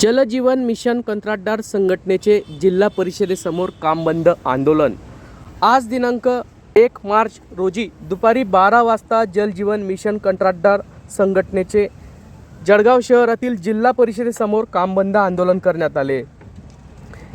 जलजीवन mission कंत्राटदार संघटनेचे जिल्हा परिषदेसमोर काम बंद आंदोलन. आज दिनांक एक मार्च रोजी दुपारी बारा वाजता जलजीवन मिशन कंत्राटदार संघटनेचे जळगाव शहरातील जिल्हा परिषदेसमोर काम बंद आंदोलन करण्यात आले.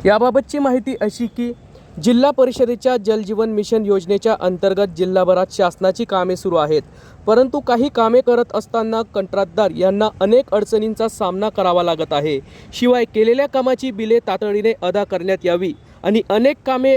याबाबतची माहिती अशी की जिल्हा परिषदेच्या जलजीवन मिशन योजनेच्या अंतर्गत जिल्हाभरात शासनाची कामे सुरू आहेत. परंतु काही कामे करत असताना कंत्राटदार यांना अनेक अडचणींचा सामना करावा लागत आहे. शिवाय केलेल्या कामाची बिले तातडीने अदा करण्यात यावी आणि अनेक कामे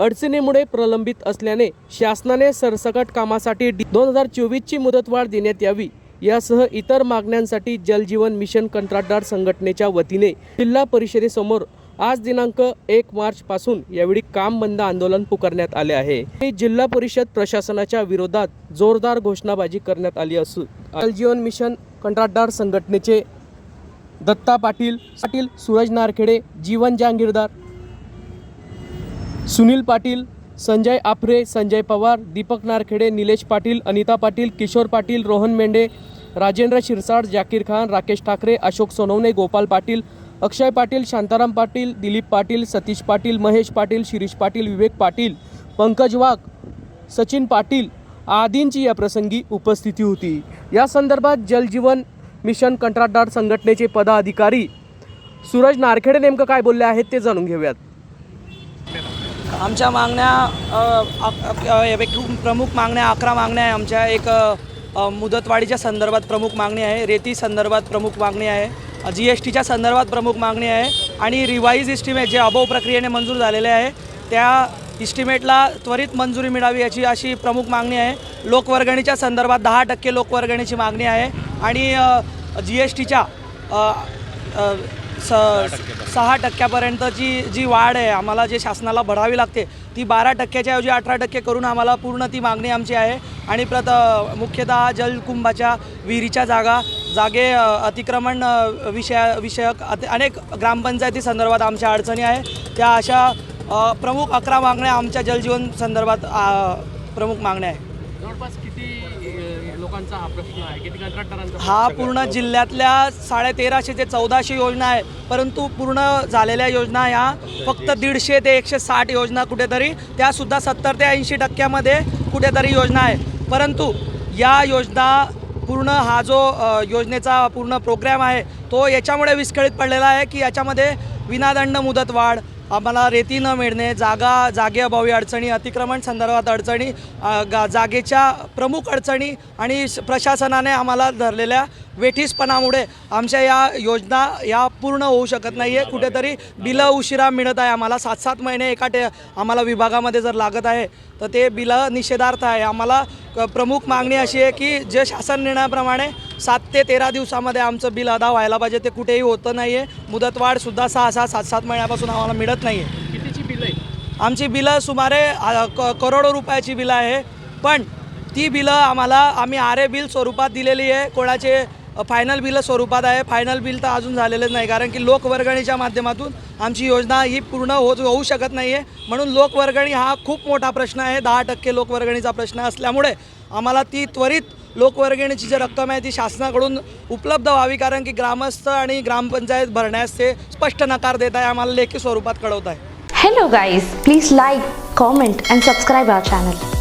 अडचणीमुळे प्रलंबित असल्याने शासनाने सरसकट कामासाठी दोन हजार चोवीसची मुदतवाढ देण्यात यावी यासह इतर मागण्यांसाठी जलजीवन मिशन कंत्राटदार संघटनेच्या वतीने जिल्हा परिषदेसमोर आज दिनांक एक मार्च पासून यावेळी काम बंद आंदोलन पुकारण्यात आले आहे. हे जिल्हा परिषद प्रशासनाच्या विरोधात जोरदार घोषणाबाजी करण्यात आली असून जलजीवन मिशन कंत्राटदार संघटनेचे दत्ता पाटील पाटील सूरज नारखेडे जीवन जहांगीरदार सुनील पाटील संजय आफरे संजय पवार दीपक नारखेडे निलेश पाटील अनिता पाटील किशोर पाटील रोहन मेंढे राजेंद्र शिरसाट जाकीर खान राकेश ठाकरे अशोक सोनवणे गोपाल पाटील अक्षय पाटील शांताराम पाटील दिलीप पाटील सतीश पाटील महेश पाटील शिरीष पाटील विवेक पाटील पंकज वाघ सचिन पाटील आदींची या प्रसंगी उपस्थिती होती. या संदर्भात जलजीवन मिशन कंत्राटदार संघटनेचे पदाधिकारी सूरज नारखेडे नेमकं काय बोलले आहेत ते जाणून घेऊयात. आमच्या मागण्या अ, प्रमुख मागण्या अकरा मागण्या आहे आमच्या एक मुदतवाढीच्या संदर्भात प्रमुख मागणी आहे. रेती संदर्भात प्रमुख मागणी आहे. जी एस टीच्या संदर्भात प्रमुख मागणी आहे आणि रिवाईज इस्टिमेट जे अबोव प्रक्रियेने मंजूर झालेले आहे त्या इस्टिमेटला त्वरित मंजुरी मिळावी याची अशी प्रमुख मागणी आहे. लोकवर्गणीच्या संदर्भात दहा टक्के लोकवर्गणीची मागणी आहे आणि जी एस टीच्या स सहा टक्क्यापर्यंतची जी वाढ आहे आम्हाला जे शासनाला भरावी लागते ती बारा टक्क्याच्या ऐवजी अठरा टक्के करून आम्हाला पूर्ण ती मागणी आमची आहे. आणि प्रत मुख्यतः जलकुंभाच्या विहिरीच्या जागा जागे अतिक्रमण विषया विषयक अति अनेक ग्रामपंचायती संदर्भात आमच्या अडचणी आहे. त्या अशा प्रमुख अकरा मागण्या आमच्या जलजीवन संदर्भात प्रमुख मागण्या आहे जवळपास किती लोकांचा हा प्रश्न आहे? किती कंत्राटदारांचा हा पूर्ण जिल्ह्यातल्या साडे तेराशे ते चौदाशे योजना आहे. परंतु पूर्ण झालेल्या योजना ह्या फक्त दीडशे ते एकशे साठ योजना कुठेतरी त्यासुद्धा सत्तर ते ऐंशी टक्क्यामध्ये कुठेतरी योजना आहे. परंतु या योजना पूर्ण हा जो योजनेचा पूर्ण प्रोग्रॅम आहे तो याच्यामुळे विस्कळीत पडलेला आहे की याच्यामध्ये विनादंड मुदतवाढ आम्हाला रेती न मिळणे जागा जागेअभावी अडचणी अतिक्रमण संदर्भात अडचणी गा जागेच्या प्रमुख अडचणी आणि प्रशासनाने आम्हाला धरलेल्या वेठीसपणामुळे आमच्या या योजना या पूर्ण होऊ शकत नाही आहे कुठेतरी बिलं उशिरा मिळत आहे आम्हाला. सात सात महिने एका टे आम्हाला विभागामध्ये जर लागत आहे तर ते बिलं निषेधार्थ आहे. आम्हाला प्रमुख मागणी अशी आहे की जे शासन निर्णयाप्रमाणे सात ते तेरा दिवसामध्ये आमचं बिल अदा व्हायला पाहिजे ते कुठेही होतं नाही आहे मुदतवाढसुद्धा सहा सहा सात सात महिन्यापासून आम्हाला मिळत नाही आहे कितीची बिल आहे आमची बिलं सुमारे करोडो रुपयाची बिलं आहे. पण ती बिलं आम्हाला आम्ही आर ए बिल स्वरूपात दिलेली आहे. कोणाचे फायनल बिलं स्वरूपात आहे. फायनल बिल तर अजून झालेलेच नाही कारण की लोकवर्गणीच्या माध्यमातून आमची योजना ही पूर्ण होत होऊ शकत नाही आहे म्हणून लोकवर्गणी हा खूप मोठा प्रश्न आहे. दहा टक्के लोकवर्गणीचा प्रश्न असल्यामुळे आम्हाला ती त्वरित लोकवर्गणीची जी रक्कम आहे ती शासनाकडून उपलब्ध व्हावी कारण की ग्रामस्थ आणि ग्रामपंचायत भरण्यास ते स्पष्ट नकार देत आहे. आम्हाला लेखी स्वरूपात कळवत आहे. Hello guys please like comment and subscribe our channel